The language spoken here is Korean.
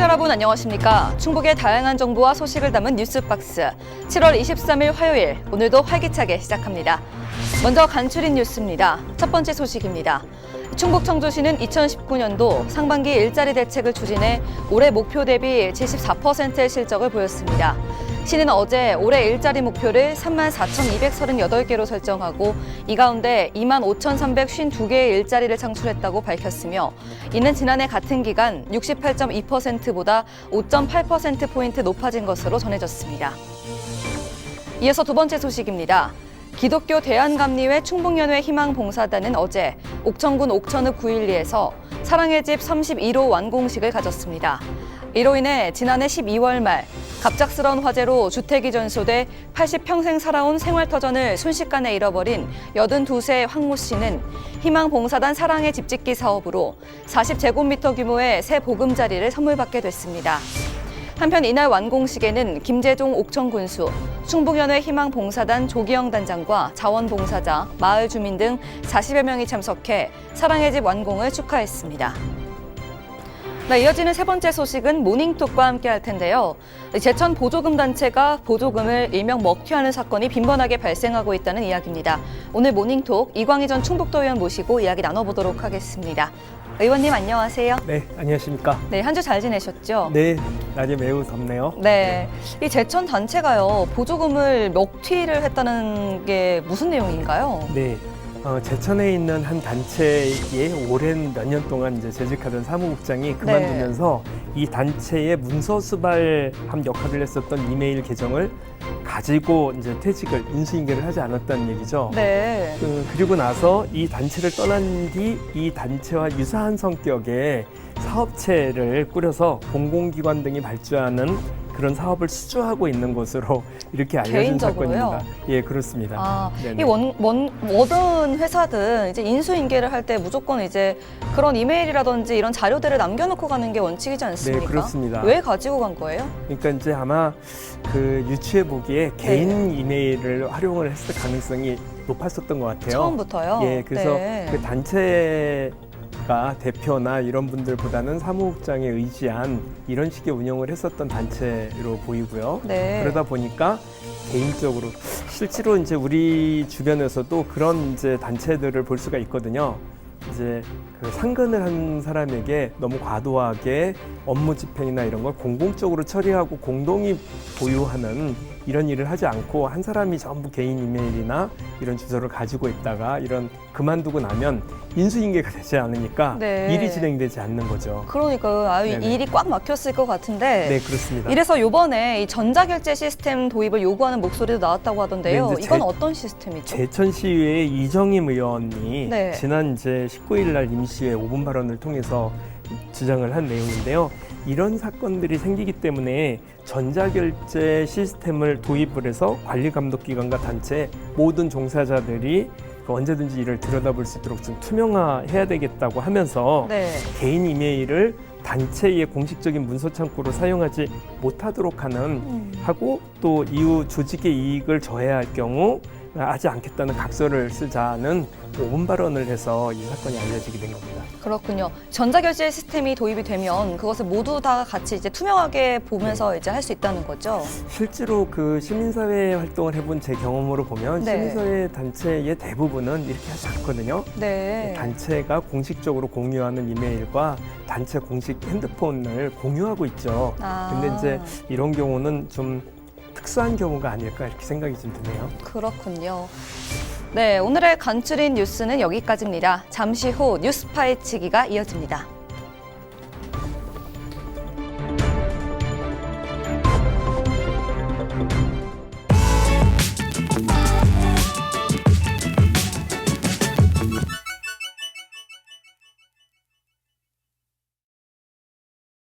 시청자 여러분 안녕하십니까? 충북의 다양한 정보와 소식을 담은 뉴스박스 7월 23일 화요일 오늘도 활기차게 시작합니다. 먼저 간추린 뉴스입니다. 첫 번째 소식입니다. 충북 청주시는 2019년도 상반기 일자리 대책을 추진해 올해 목표 대비 74%의 실적을 보였습니다. 시는 어제 올해 일자리 목표를 3만 4,238개로 설정하고 이 가운데 2만 5,352개의 일자리를 창출했다고 밝혔으며 이는 지난해 같은 기간 68.2%보다 5.8%포인트 높아진 것으로 전해졌습니다. 이어서 두 번째 소식입니다. 기독교 대한감리회 충북연회 희망봉사단은 어제 옥천군 옥천읍 912에서 사랑의 집 31호 완공식을 가졌습니다. 이로 인해 지난해 12월 말 갑작스러운 화재로 주택이 전소돼 80평생 살아온 생활터전을 순식간에 잃어버린 82세 황모 씨는 희망봉사단 사랑의 집 짓기 사업으로 40제곱미터 규모의 새 보금자리를 선물받게 됐습니다. 한편 이날 완공식에는 김재종 옥천군수, 충북연회 희망봉사단 조기영 단장과 자원봉사자, 마을 주민 등 40여 명이 참석해 사랑의 집 완공을 축하했습니다. 네, 이어지는 세 번째 소식은 모닝톡과 함께 할 텐데요. 제천 보조금 단체가 보조금을 일명 먹튀하는 사건이 빈번하게 발생하고 있다는 이야기입니다. 오늘 모닝톡 이광희 전 충북도 의원 모시고 이야기 나눠보도록 하겠습니다. 의원님 안녕하세요. 네, 안녕하십니까. 네, 한 주 잘 지내셨죠? 네, 날이 매우 덥네요. 네. 이 제천 단체가요, 보조금을 먹튀를 했다는 게 무슨 내용인가요? 네, 어, 제천에 있는 한 단체의 오랜 몇 년 동안 이제 재직하던 사무국장이 그만두면서 이 단체의 문서 수발함 역할을 했었던 이메일 계정을 가지고 이제 퇴직을 인수인계를 하지 않았다는 얘기죠. 네. 그, 그리고 나서 이 단체를 떠난 뒤 이 단체와 유사한 성격의 사업체를 꾸려서 공공기관 등이 발주하는 그런 사업을 수주하고 있는 것으로 이렇게 알려진 개인적으로요? 사건입니다. 예, 그렇습니다. 아, 네네. 이 원, 원, 뭐든 회사든 이제 인수인계를 할 때 무조건 이제 그런 이메일이라든지 이런 자료들을 남겨놓고 가는 게 원칙이지 않습니까? 네, 그렇습니다. 왜 가지고 간 거예요? 그러니까 이제 아마 그 유추해 보기에 개인 이메일을 활용을 했을 가능성이 높았었던 것 같아요. 처음부터요? 예, 그래서 네. 그 단체 가 대표나 이런 분들보다는 사무국장에 의지한 이런 식의 운영을 했었던 단체로 보이고요. 네. 그러다 보니까 개인적으로 실제로 이제 우리 주변에서도 그런 이제 단체들을 볼 수가 있거든요. 이제 그 상근을 한 사람에게 너무 과도하게 업무 집행이나 이런 걸 공공적으로 처리하고 공동이 보유하는 이런 일을 하지 않고 한 사람이 전부 개인 이메일이나 이런 주소를 가지고 있다가 이런 그만두고 나면 인수인계가 되지 않으니까 네. 일이 진행되지 않는 거죠. 그러니까 아유, 네네. 일이 꽉 막혔을 것 같은데 네, 그렇습니다. 이래서 요번에 이 전자결제 시스템 도입을 요구하는 목소리도 나왔다고 하던데요. 네, 이건 제- 어떤 시스템이죠? 제천시의회 이정임 의원이 네. 지난 이제 19일 날 임시회 5분 발언을 통해서 주장을 한 내용인데요. 이런 사건들이 생기기 때문에 전자결제 시스템을 도입을 해서 관리감독기관과 단체 모든 종사자들이 그 언제든지 이를 들여다볼 수 있도록 좀 투명화해야 되겠다고 하면서 네. 개인 이메일을 단체의 공식적인 문서 창구로 사용하지 못하도록 하는 음. 하고 또 이후 조직의 이익을 저해할 할 경우 하지 않겠다는 각서를 쓰자는 5분 발언을 해서 이 사건이 알려지게 된 겁니다. 그렇군요. 전자결제 시스템이 도입이 되면 그것을 모두 다 같이 이제 투명하게 보면서 이제 할 수 있다는 거죠. 실제로 그 시민사회 활동을 해본 제 경험으로 보면 네. 시민사회 단체의 대부분은 이렇게 하지 않거든요. 네. 단체가 공식적으로 공유하는 이메일과 단체 공식 핸드폰을 공유하고 있죠. 아. 근데 이제 이런 경우는 좀 특수한 경우가 아닐까 이렇게 생각이 좀 드네요. 그렇군요. 네, 오늘의 간추린 뉴스는 여기까지입니다. 잠시 후 뉴스 파헤치기가 이어집니다.